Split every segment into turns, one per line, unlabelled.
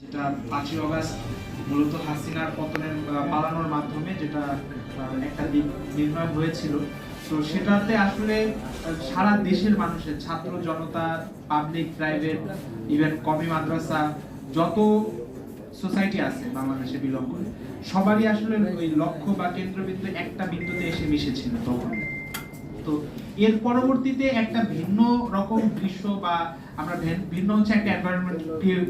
যেটা পাঁচই মূলত হাসিনার পতনের পালানোর মাধ্যমে যেটা একটা দিক নির্ণয় হয়েছিল। তো সেটাতে আসলে সারা দেশের মানুষের, ছাত্র জনতা পাবলিক প্রাইভেট ইভেন কমি মাদ্রাসা, যত সোসাইটি আছে বাংলাদেশে বিলং করে, সবারই আসলে ওই লক্ষ্য বা কেন্দ্রবিন্দু একটা বিন্দুতে এসে মিশেছিল তখন। তো এর পরবর্তীতে একটা ভিন্ন রকম দৃশ্য বা আমরা ভেন- ভিন্ন হচ্ছে একটা এনভায়রনমেন্ট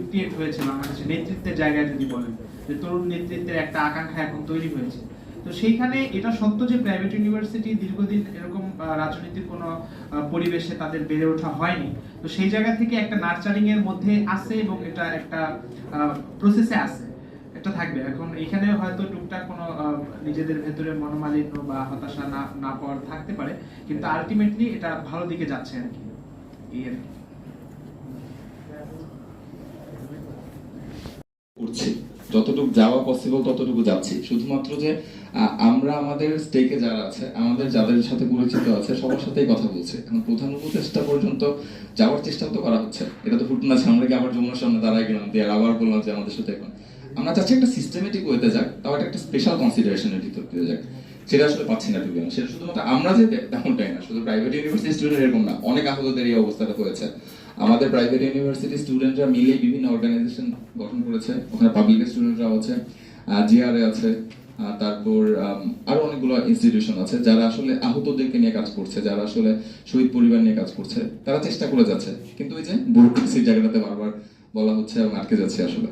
ক্রিয়েট হয়েছে বাংলাদেশের নেতৃত্বের জায়গায় যদি বলেন যে তরুণ নেতৃত্বের একটা আকাঙ্ক্ষা এখন তৈরি হয়েছে। তো সেইখানে এটা সত্য যে প্রাইভেট ইউনিভার্সিটি দীর্ঘদিন এরকম আহ, রাজনৈতিক কোনো পরিবেশে তাদের বেড়ে ওঠা হয়নি। তো সেই জায়গা থেকে একটা নার্চারিং এর মধ্যে আছে এবং এটা একটা প্রসেসে আছে এটা থাকবে। এখন এখানে হয়তো টুকটাক কোনো নিজেদের ভেতরে মনোমালিন্য বা হতাশা না না পাওয়ার থাকতে পারে, কিন্তু আলটিমেটলি এটা ভালো দিকে যাচ্ছে আর কি। এই আর
করছি। যতটুকু যাওয়া পসিবল ততটুকু যাচ্ছি। শুধুমাত্র যে আমরা আমাদের স্টেকে যারা আছে, আমাদের যাদের সাথে পরিচিত আছে, সবার সাথেই কথা বলছে। এখন প্রধান উপদেষ্টা পর্যন্ত যাওয়ার চেষ্টা তো করা হচ্ছে। এটা তো ফুটনা আছে আমরা কি আবার যমুনার সামনে দাঁড়াই গেলাম, দিয়ে আবার বললাম যে আমাদের সাথে এখন। আমরা চাচ্ছি একটা সিস্টেমেটিক ওয়েতে যাক, তাও একটা স্পেশাল কনসিডারেশনের ভিতর দিয়ে যাক। সেটা আসলে পাচ্ছি না টুকু সেটা শুধুমাত্র আমরা যে তেমনটাই না, শুধু প্রাইভেট ইউনিভার্সিটি স্টুডেন্ট এরকম না, অনেক আহতদের এই অবস্থাটা হয়েছে। আমাদের প্রাইভেট ইউনিভার্সিটি স্টুডেন্টরা মিলে বিভিন্ন অর্গানাইজেশন গঠন করেছে। ওখানে পাবলিক স্টুডেন্টরা আছে জিআরএ আছে তারপর আরও অনেকগুলো ইনস্টিটিউশন আছে, যারা আসলে আহতদেরকে নিয়ে কাজ করছে, যারা আসলে শহীদ পরিবার নিয়ে কাজ করছে। তারা চেষ্টা করে যাচ্ছে, কিন্তু ওই যে ব্যুরোক্রেসির জায়গাটাতে বারবার বলা হচ্ছে এবং আটকে যাচ্ছে আসলে।